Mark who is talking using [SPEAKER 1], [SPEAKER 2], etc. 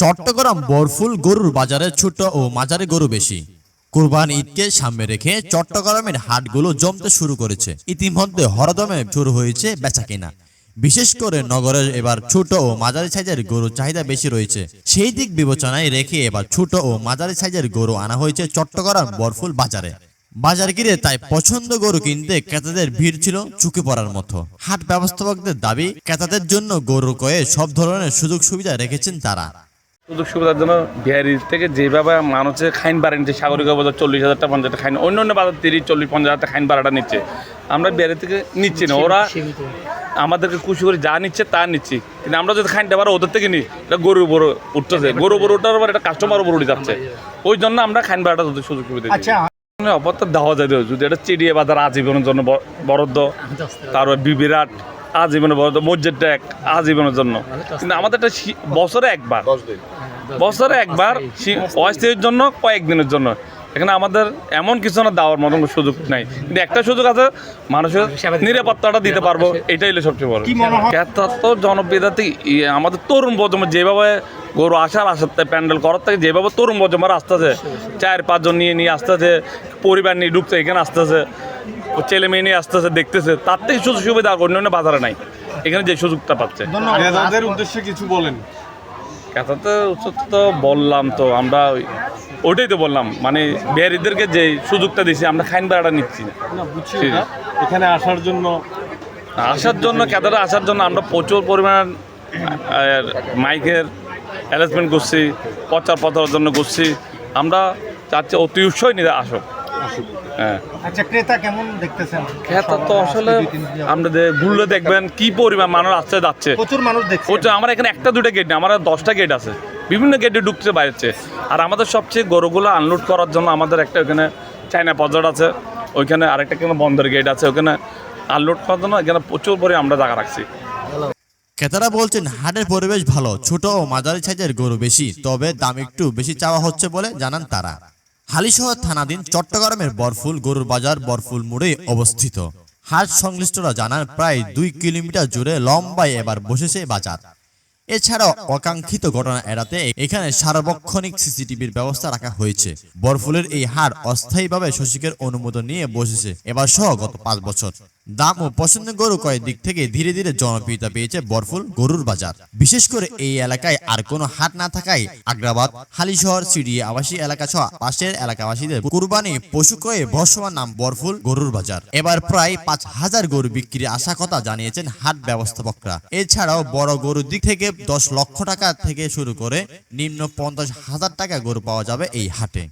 [SPEAKER 1] চট্টগ্রাম বরফুল গরুর বাজারে ছোট ও মাঝারি গরু বেশি। কুরবান ঈদকে সামনে রেখে চট্টগ্রামের হাটগুলো জমতে শুরু করেছে। ইতিমধ্যে হরদমে শুরু হয়েছে বেচাকেনা বিশেষ করে নগরের এবার ছোট ও মাঝারি সাইজের গরুর চাহিদা বেশি রয়েছে। সেই দিক বিবেচনায় রেখে এবার ছোট ও মাঝারি সাইজের গরু আনা হয়েছে চট্টগ্রাম বরফুল বাজারে। বাজার ঘিরে তাই পছন্দ গরু কিনতে ক্রেতাদের ভিড় ছিল চুকে পড়ার মতো। হাট ব্যবস্থাপকদের দাবি, ক্রেতাদের জন্য গরু কয়ে সব ধরনের সুযোগ সুবিধা রেখেছেন তারা।
[SPEAKER 2] সুযোগ সুবিধার জন্য বিহারি থেকে যেভাবে মানুষের খাইন বাড়া নিচ্ছে সাগরিকা বাজার চল্লিশ হাজার টাকা পঞ্চাশ খাইন অন্য অন্য বাজার তিরিশ চল্লিশ পঞ্চাশ হাজার খাইন ভাড়াটা নিচ্ছে। আমরা বিহারি থেকে নিচ্ছি না। ওরা আমাদেরকে খুশি করে যা নিচ্ছে তা নিচ্ছি। কিন্তু আমরা যদি খাইনটা পারো ওদের থেকে নিই এটা গরুর উপর উঠতেছে। গরুর উপর উঠার পর এটা কাস্টমার উপর উঠে যাচ্ছে। ওই জন্য আমরা খাইন ভাড়াটা তাদের সুযোগ সুবিধা দিচ্ছি
[SPEAKER 3] আচ্ছা।
[SPEAKER 2] অপত্য দেওয়া যায় যদি এটা চিড়িয়া বাজার আজীবনের জন্য বরাদ্দ তারপর বিবিরাট আজীবনের বরাদ্দ মসজিদ এক আজীবনের জন্য। কিন্তু আমাদের একটা বছরে একবার। বছরে একবার অস্থায়ীর জন্য কয়েকদিনের জন্য। এখানে আমাদের এমন কিছু না দেওয়ার মতন সুযোগ নাই। কিন্তু একটা সুযোগ আছে মানুষের নিরাপত্তাটা দিতে পারব এটাই হলো সবচেয়ে বড়।
[SPEAKER 3] কি মনে
[SPEAKER 2] জনপ্রিয়তা আমাদের তরুণ প্রজন্ম যেভাবে গরু আসার আসাতে প্যান্ডেল করার থেকে যেভাবে তরুণ প্রজন্মের আসতেছে চার পাঁচজন নিয়ে নিয়ে আসতেছে পরিবার নিয়ে ঢুকছে এখানে আসতেছে ছেলে মেয়ে নিয়ে আসতেছে দেখতেছে তার থেকে সুযোগ সুবিধা অন্য অন্য বাজারে নাই। এখানে যে সুযোগটা পাচ্ছে।
[SPEAKER 4] উদ্দেশ্যে কিছু বলেন।
[SPEAKER 2] কথাতে উচিত তো বললাম তো আমরা ওই- ওটাই তো বললাম। মানে বিহারিদেরকে যে সুযোগটা দিছি আমরা খাইন ভাড়াটা নিচ্ছি। না
[SPEAKER 4] বুঝছি এখানে আসার জন্য
[SPEAKER 2] আসার জন্য ক্যাদারে আসার জন্য আমরা প্রচুর পরিমাণ মাইকের অ্যারেঞ্জমেন্ট করছি প্রচার প্রচারের জন্য করছি। আমরা চাচ্ছি অতি উৎসই নিয়ে আসো হ্যাঁ
[SPEAKER 3] আচ্ছা ক্রেতা কেমন দেখতেছেন?
[SPEAKER 2] খেতা তো আসলে আমরা ঘুরলে দেখবেন কি পরিমাণ মানুষ আসছে যাচ্ছে।
[SPEAKER 3] প্রচুর মানুষ দেখছে।
[SPEAKER 2] প্রচুর আমার এখানে একটা দুটো গেট আমার দশটা গেট আছে। বিভিন্ন গেটে ঢুকছে বাইরেছে আর আমাদের সবচেয়ে গরুগুলো আনলোড করার জন্য আমাদের একটা ওখানে চায়না পজার আছে ওইখানে আরেকটা কেন বন্দর গেট আছে ওখানে আনলোড করার জন্য এখানে প্রচুর পরে আমরা জায়গা রাখছি।
[SPEAKER 1] ক্রেতারা বলছেন হাটের পরিবেশ ভালো ছোট ও মাঝারি সাইজের গরু বেশি তবে দাম একটু বেশি চাওয়া হচ্ছে বলে জানান তারা। হালিশহর থানাধীন চট্টগ্রামের বরফুল গরুর বাজার বরফুল মোড়ে অবস্থিত। হাট সংশ্লিষ্টরা জানান, প্রায় দুই কিলোমিটার জুড়ে লম্বায় এবার বসেছে বাজার। এছাড়াও অকাঙ্ক্ষিত ঘটনা এড়াতে এখানে সার্বক্ষণিক সিসিটিভির ব্যবস্থা রাখা হয়েছে। বরফুলের এই হাট অস্থায়ীভাবে শশীকের অনুমোদন নিয়ে বসেছে। এবার সহ গত পাঁচ বছর। দাম ও পছন্দ গরু কয়েক দিক থেকে ধীরে ধীরে জনপ্রিয়তা পেয়েছে বরফুল গরুর বাজার। বিশেষ করে এই এলাকায় আর কোনো হাট না থাকায় আগ্রাবাদ, হালিশহর সিডিয়ে আবাসী এলাকা সহ পাশের এলাকাবাসীদের কুরবানি, পশু ক্রয়ে ভরসমান নাম বরফুল গরুর বাজার। এবার প্রায় পাঁচ হাজার গরু বিক্রির আশা কথা জানিয়েছেন হাট ব্যবস্থাপকরা। এছাড়াও বড় গরুর দিক থেকে দশ লক্ষ টাকা থেকে শুরু করে নিম্ন পঞ্চাশ হাজার টাকা গরু পাওয়া যাবে এই হাটে।